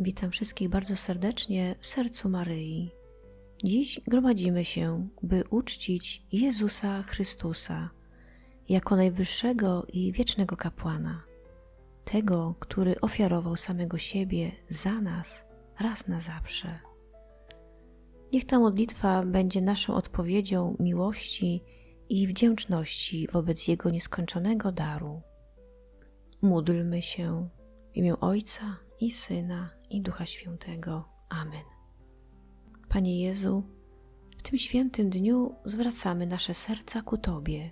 Witam wszystkich bardzo serdecznie w sercu Maryi. Dziś gromadzimy się, by uczcić Jezusa Chrystusa jako najwyższego i wiecznego kapłana, tego, który ofiarował samego siebie za nas raz na zawsze. Niech ta modlitwa będzie naszą odpowiedzią miłości i wdzięczności wobec Jego nieskończonego daru. Módlmy się w imię Ojca i Syna i Ducha Świętego. Amen. Panie Jezu, w tym świętym dniu zwracamy nasze serca ku Tobie,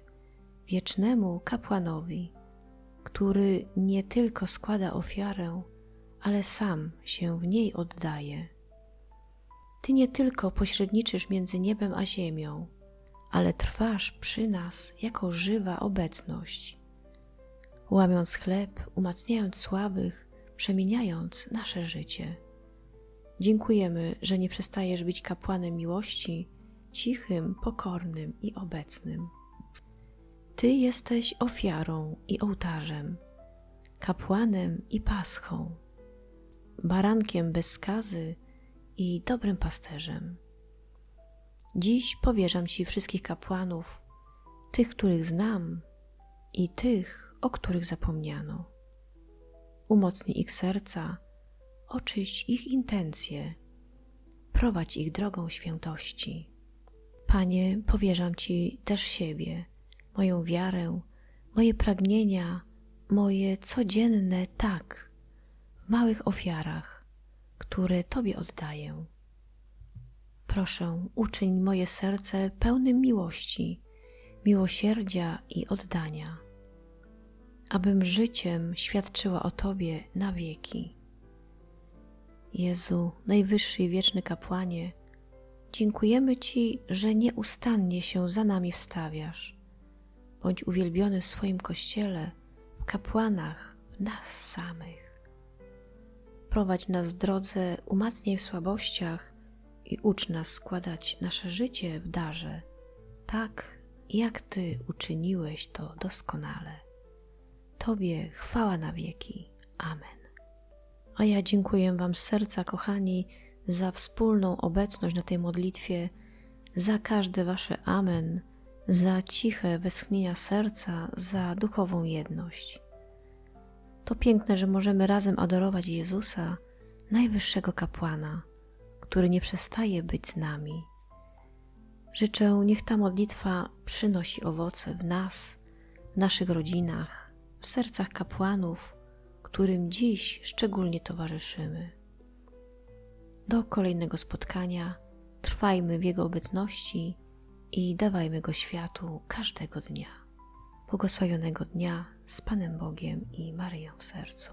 wiecznemu kapłanowi, który nie tylko składa ofiarę, ale sam się w niej oddaje. Ty nie tylko pośredniczysz między niebem a ziemią, ale trwasz przy nas jako żywa obecność. Łamiąc chleb, umacniając słabych, przemieniając nasze życie. Dziękujemy, że nie przestajesz być kapłanem miłości, cichym, pokornym i obecnym. Ty jesteś ofiarą i ołtarzem, kapłanem i paschą, barankiem bez skazy i dobrym pasterzem. Dziś powierzam Ci wszystkich kapłanów, tych, których znam i tych, o których zapomniano. Umocnij ich serca, oczyść ich intencje, prowadź ich drogą świętości. Panie, powierzam Ci też siebie, moją wiarę, moje pragnienia, moje codzienne tak, w małych ofiarach, które Tobie oddaję. Proszę, uczyń moje serce pełnym miłości, miłosierdzia i oddania, abym życiem świadczyła o Tobie na wieki. Jezu, najwyższy i wieczny kapłanie, dziękujemy Ci, że nieustannie się za nami wstawiasz. Bądź uwielbiony w swoim kościele, w kapłanach, w nas samych. Prowadź nas w drodze, umacnij w słabościach i ucz nas składać nasze życie w darze, tak jak Ty uczyniłeś to doskonale. Tobie chwała na wieki. Amen. A ja dziękuję Wam z serca, kochani, za wspólną obecność na tej modlitwie, za każde Wasze Amen, za ciche westchnienia serca, za duchową jedność. To piękne, że możemy razem adorować Jezusa, najwyższego kapłana, który nie przestaje być z nami. Życzę, niech ta modlitwa przynosi owoce w nas, w naszych rodzinach, w sercach kapłanów, którym dziś szczególnie towarzyszymy. Do kolejnego spotkania trwajmy w Jego obecności i dawajmy Go światu każdego dnia. Błogosławionego dnia z Panem Bogiem i Maryją w sercu.